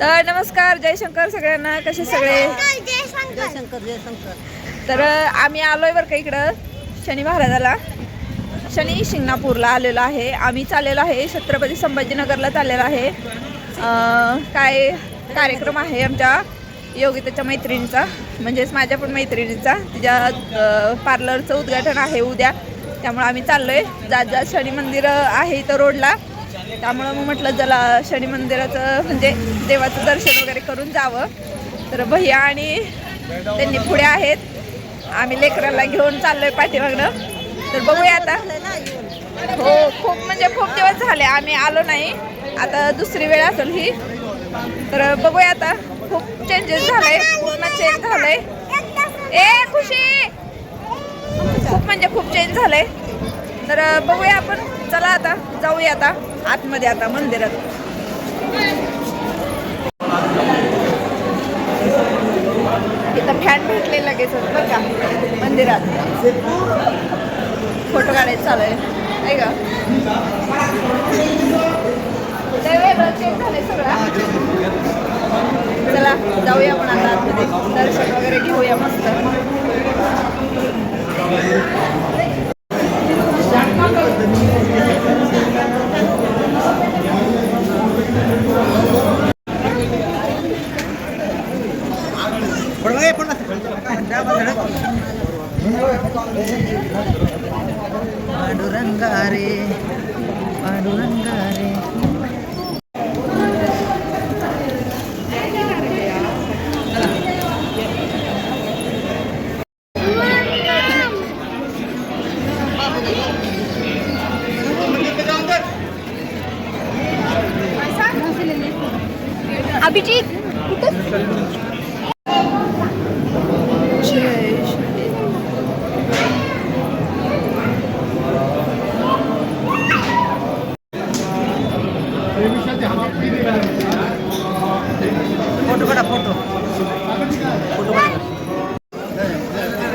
तर नमस्कार जयशंकर सगळ्यांना. कसे सगळे? जयशंकर जयशंकर तर आम्ही आलोय बरं का इकडं शनी महाराजाला. शनी शिंगणापूरला आलेलो आहे. आम्ही चाललेलो आहे छत्रपती संभाजीनगरला चाललेलो आहे. काय कार्यक्रम आहे आमच्या? योगिताच्या मैत्रिणीचा म्हणजेच माझ्या पण मैत्रिणीचा. तिच्या पार्लरचं उद्घाटन आहे उद्या. त्यामुळं आम्ही चाललोय. जात जात शनी मंदिर आहे इथं रोडला. त्यामुळं मग म्हटलं जला शनी मंदिराचं म्हणजे देवाचं दर्शन वगैरे करून जावं. तर भैया आणि त्यांनी पुढे आहेत. आम्ही लेकराला घेऊन चाललोय पाठीमागनं. तर बघूया आता. हो खूप म्हणजे खूप दिवस झाले आम्ही आलो नाही. आता दुसरी वेळ असेल ही. तर बघूया आता. खूप चेंजेस झालंय. पूर्ण चेंज झालंय. ए खुशी! खूप म्हणजे खूप चेंज झालंय. तर बघूया आपण. चला आता जाऊया आता आतमध्ये आता मंदिरात. इथं फॅन भेटले लगेच बरं का? मंदिरात. फोटो काढायचं चालू आहे नाही का वेगळं चेंज झालंय सगळं. चला जाऊया आपण आता आतमध्ये. दर्शन वगैरे घेऊया मस्त. पांडुरंगा रे पांडुरंगा रे अभिजित फोटो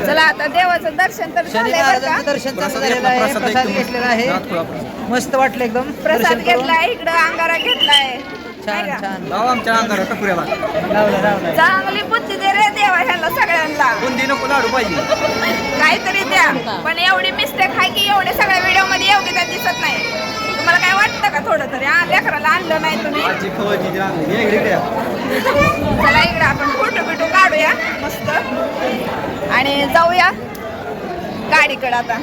चला आता देवाचं दर्शन तर शनी झालंय बरं महाराजांचं का दर्शन चांगलं झालेलं आहे प्रसाद घेतलेला आहे. मस्त वाटलं एकदम. प्रसाद दर्शन करून. घेतलाय इकडं अंगारा घेतलाय. छान नाही का? छान. आमच्या अंगारा टपुऱ्याला. लावलं लावलं. चांगली बुद्धी दे रे देवा ह्यांना सगळ्यांना. बुंदी नको लाडू पाहिजे. काहीतरी द्या. पण एवढी मिस्टेक आहे की एवढे सगळ्या व्हिडिओमध्ये योग्यता दिसत नाही. तुम्हाला काय वाटतं का थोडं तरी? हा लेकराला आणलं नाही तुम्ही. आजी खवायची जी आणली. ये इकडे या. चला इकडे आपण फोटो बिटो काढूया मस्त आणि जाऊया गाडीकडे आता.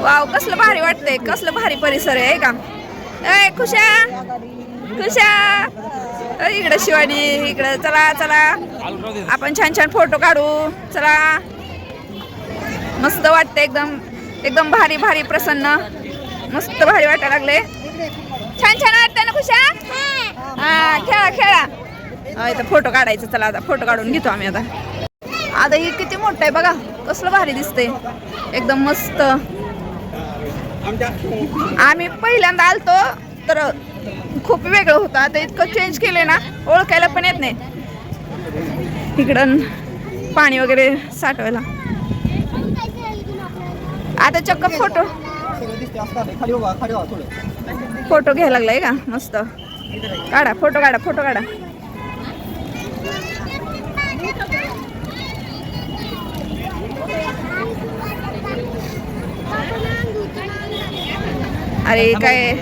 वाव कसलं भारी वाटतंय. कसलं भारी परिसर आहे का? ए खुशा! खुशा! इकडं शिवानी इकडं चला चला. आपण छान छान फोटो काढू. चला. मस्त वाटतंय एकदम एकदम भारी भारी प्रसन्न. मस्त भारी वाटायला लागले छान छान वाटतं ना खुशा? हा खेळा खेळा. इथं फोटो काढायचं चला आता फोटो काढून घेतो आम्ही आता. आता ही किती मोठं आहे बघा कसलं भारी दिसतंय. एकदम मस्त. आम्ही पहिल्यांदा आलतो तर खूप वेगळं होतं. आता इतकं चेंज केलंय ना ओळखायला पण येत नाही. इकडं पाणी वगैरे साठवायला. आता चक्क फोटो फोटो घ्यायला लागलाय का? मस्त. काढा फोटो काढा फोटो काढा. अरे काय?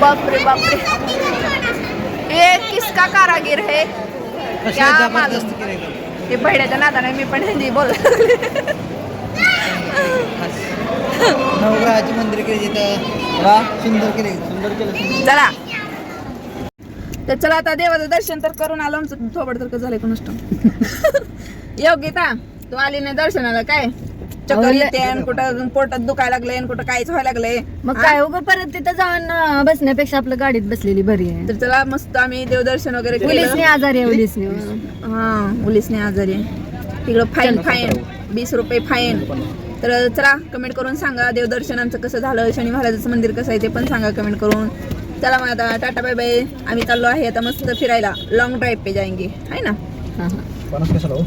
बापरे बापरे. ये किसका कारागीर है? क्या मालूम. ते? बहिड्याच्या नादाने मी पण हिंदी बोल मंदिर सुंदर केले सुंदर केलं. चला. तर चला आता देवाचं दर्शन तर करून आलो. आमचं थोबड तर झालंय कोण योग्यता तू आली नाही दर्शनाला काय? चक्कर येते आणि कुठं पोटात दुखायला लागले आणि कुठं काहीच व्हायला लागले मग काय उगं परत तिथं जाऊन अं, बसण्यापेक्षा आपलं गाडीत बसलेली बरी आहे. तर चला मस्त आम्ही देवदर्शन वगैरे पोलिसने केलं आजारी आहे पोलिसने. हा पोलिसने आजारी आहे. तिकडं फाईन फाईन वीस रुपये फाईन तर चला कमेंट करून सांगा देवदर्शन आमचं कसं झालं शनी महाराजाचं मंदिर कसं आहे ते पण सांगा कमेंट करून. चला मग आता टाटा बाय बाय आम्ही चाललो आहे आता मस्त फिरायला. लॉंग ड्राईव्ह पे जाएंगे आहे ना? हा हा. पन्नास कशाला हो?